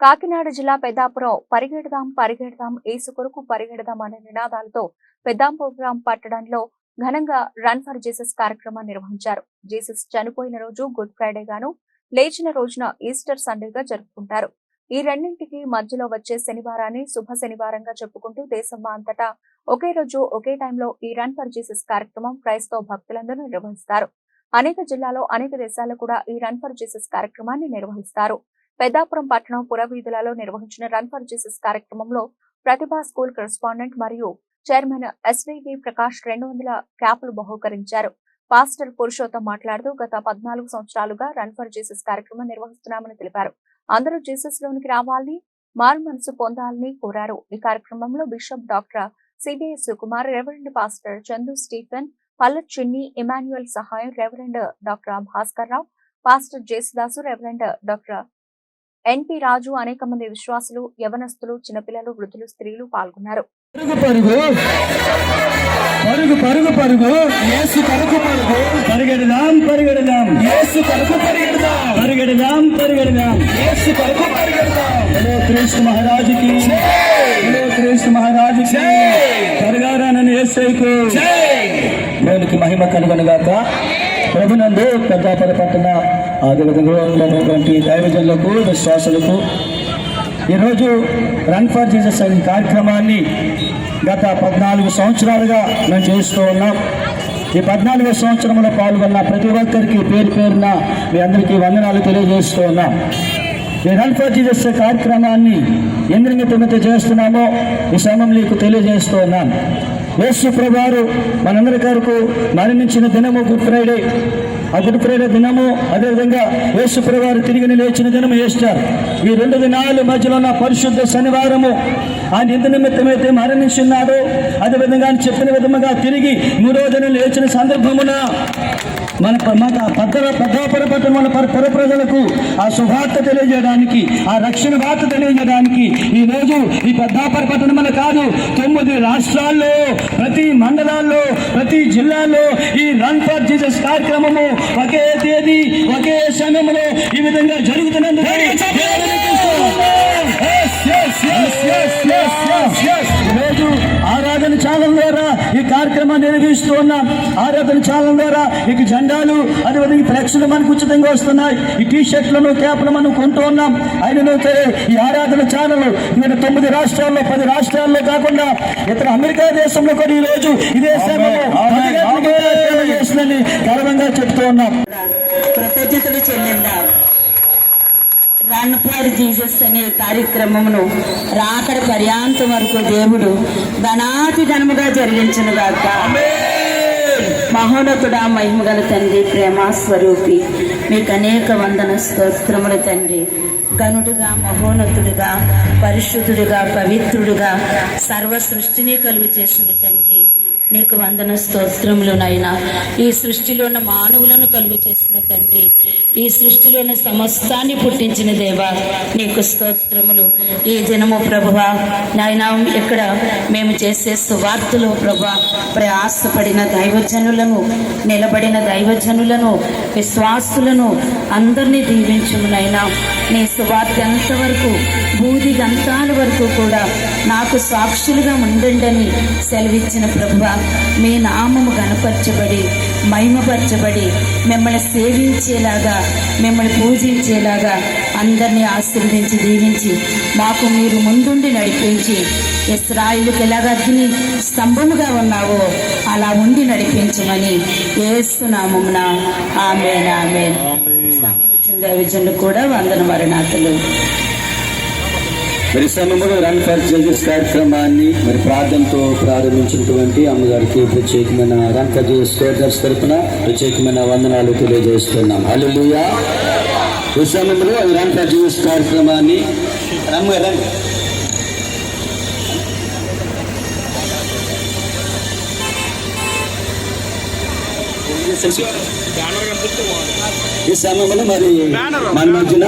కాకినాడ జిల్లా పెద్దాపురం పరిగెడదాం పరిగెడదాం ఏసు కొరకు పరిగెడదాం అనే నినాదాలతో పెద్దాంపురం పట్టణంలో ఘనంగా రన్ ఫర్ జీసస్ కార్యక్రమాన్ని నిర్వహించారు. జీసస్ చనిపోయిన రోజు గుడ్ ఫ్రైడే గాను లేచిన రోజున ఈస్టర్ సండేగా జరుపుకుంటారు. ఈ రెండింటికి మధ్యలో వచ్చే శనివారాన్ని శుభ శనివారంగా చెప్పుకుంటూ దేశం అంతటా ఒకే రోజు ఒకే టైంలో ఈ రన్ ఫర్ జీసస్ కార్యక్రమం క్రైస్తవ భక్తులందరూ నిర్వహిస్తారు. అనేక జిల్లాలో అనేక దేశాల్లో కూడా ఈ రన్ ఫర్ జీసస్ కార్యక్రమాన్ని నిర్వహిస్తారు. పెద్దాపురం పట్టణం పురవీధులలో నిర్వహించిన రన్ ఫర్ జీసస్ కార్యక్రమంలో ప్రతిభా స్కూల్ కరెస్పాండెంట్ మరియు చైర్మన్ ఎస్వివి ప్రకాష్ రెండు వందల క్యాపులు బహూకరించారు. పాస్టర్ పురుషోత్తం మాట్లాడుతూ గత పద్నాలుగు సంవత్సరాలుగా రన్ ఫర్ జీసస్ కార్యక్రమం నిర్వహిస్తున్నామని తెలిపారు. అందరూ జీసస్ లోనికి రావాలని మారు మనసు పొందాలని కోరారు. ఈ కార్యక్రమంలో bishop doctor CBI Sukumar reverend pastor Chandu Stephen Palla Chinni Emmanuel సహాయం reverend doctor Bhaskar Rao pastor Jesudasu reverend doctor NP Raju అనేక మంది విశ్వాసులు యవనస్తులు చిన్నపిల్లలు వృద్ధులు స్త్రీలు పాల్గొన్నారు. పరుగు పరుగు. పరుగు పరుగు పరుగు. యేసు పరుగు పరుగు. పరిగెడదాం పరిగెడదాం. యేసు పరుగు పరిగెడదాం. పరిగెడదాం పరిగెడదాం. యేసు పరుగు పరిగెడదాం. హలో క్రీస్తు మహారాజుకి. హలో క్రీస్తు మహారాజుకి. పరగారానని యేసైకు దేవునికి మహిమ కలుగనుగాక. ప్రభునందు పెద్దాపర పట్టణ అదేవిధంగా ఉన్నటువంటి దైవజనులకు విశ్వాసులకు ఈరోజు రన్ ఫర్ జీసస్ అనే కార్యక్రమాన్ని గత పద్నాలుగు సంవత్సరాలుగా మేము చేస్తూ ఉన్నాం. ఈ పద్నాలుగు సంవత్సరంలో పాల్గొన్న ప్రతి ఒక్కరికి పేరు పేరున మీ అందరికీ వందనాలు తెలియజేస్తూ ఉన్నాం. రన్ ఫర్ జీసస్ కార్యక్రమాన్ని ఎందు చేస్తున్నామో ఈ సమయంలో నీకు తెలియజేస్తూ ఉన్నాను యేసు ప్రభువారు మనందరి కొరకు మరణించిన దినము గుడ్ ఫ్రైడే. ఆ గుడ్ ఫ్రైడే దినము అదేవిధంగా యేసు ప్రభువారు తిరిగి లేచిన దినము ఈస్టర్. ఈ రెండు దినాల మధ్యలో ఉన్న పరిశుద్ధ శనివారము. ఆయన ఎందు నిమిత్తమైతే మరణించున్నాడో. అదేవిధంగా ఆయన చెప్పిన విధముగా తిరిగి మూడో దినం లేచిన సందర్భమున మన మన పద్దర పెద్దాపుర పట్టణం మన పుర ప్రజలకు ఆ శుభార్త తెలియజేయడానికి ఆ రక్షణ వార్త తెలియజేయడానికి ఈ రోజు ఈ పెద్దాపర పట్టణం కాదు తొమ్మిది రాష్ట్రాల్లో ప్రతి మండలాల్లో ప్రతి జిల్లాలో ఈ రన్ ఫర్ జీసస్ కార్యక్రమము ఒకే తేదీ ఒకే సమయంలో ఈ విధంగా జరుగుతున్నందుకు నిర్వహిస్తూ ఉన్నాం. ఆరాధన ఛానల్ ద్వారా ఇక జెండాలు అదేవిధంగా ఫ్లెక్స్లు మనకు ఉచితంగా వస్తున్నాయి. ఈ టీ షర్ట్లను క్యాప్లు మనం కొంటూ ఉన్నాం. అయినను సరే ఈ ఆరాధన ఛానల్ ఇక్కడ తొమ్మిది రాష్ట్రాల్లో పది రాష్ట్రాల్లో కాకుండా ఇతర అమెరికా దేశంలో కూడా ఈ రోజు ఇదే చేస్తుందని గర్వంగా చెప్తూ ఉన్నాం. కృతజ్ఞతలు చెల్లిందా రన్ ఫర్ జీసస్ అనే కార్యక్రమమును రాకడ పర్యాంతం వరకు దేవుడు ధనాతి ధనముగా జరిగించను గాక. మహోన్నతుడా మహిమగల తండ్రి ప్రేమ స్వరూపి మీకు అనేక వందన స్తోత్రములు తండ్రి. గనుడుగా మహోన్నతుడిగా పరిశుద్ధుడిగా పవిత్రుడిగా సర్వ సృష్టిని కలుగు చేసిన తండ్రి. నీకు వందన స్తోత్రములు నాయన. ఈ సృష్టిలో ఉన్న మానవులను కలుగు చేసిన తండ్రి ఈ సృష్టిలో ఉన్న సమస్తాన్ని పుట్టించిన దేవా నీకు స్తోత్రములు. ఈ దినము ప్రభువ నాయన ఇక్కడ మేము చేసే సువార్తలు ప్రభా ప్రయాసపడిన దైవజనులను నిలబడిన దైవజనులను విశ్వాసులను అందరినీ దీవించుము నాయనా. నీ సువార్త ఎంతవరకు బూది గంతాల వరకు కూడా నాకు సాక్షులుగా ఉండండి సెలవిచ్చిన ప్రభువ మీ నామము గనపరచబడి మహిమపరచబడి మిమ్మల్ని సేవించేలాగా మిమ్మల్ని పూజించేలాగా అందరినీ ఆశీర్వదించి దీవించి మాకు మీరు ముందుండి నడిపించి ఇస్రాయిల్కి ఎలాగ అగ్ని స్తంభముగా ఉన్నావో అలా ఉండి నడిపించమని ఏస్తున్నామున ఆమె ఆమె విజయులు కూడా వందన మరణాతలు. మరి సమయంలో రన్ ఫర్ జస్టిస్ కార్యక్రమాన్ని మరి ప్రార్థనతో ప్రారంభించినటువంటి అమ్మగారికి ప్రత్యేకమైన రన్ ఫర్ జస్టిస్ సోదర్స్ తరఫున ప్రత్యేకమైన వందనాలు తెలియజేస్తున్నాం. హల్లెలూయా ఈ సమయంలో రన్ ఫర్ జస్టిస్ కార్యక్రమాన్ని ఈ సమయంలో మరి మన మధ్యన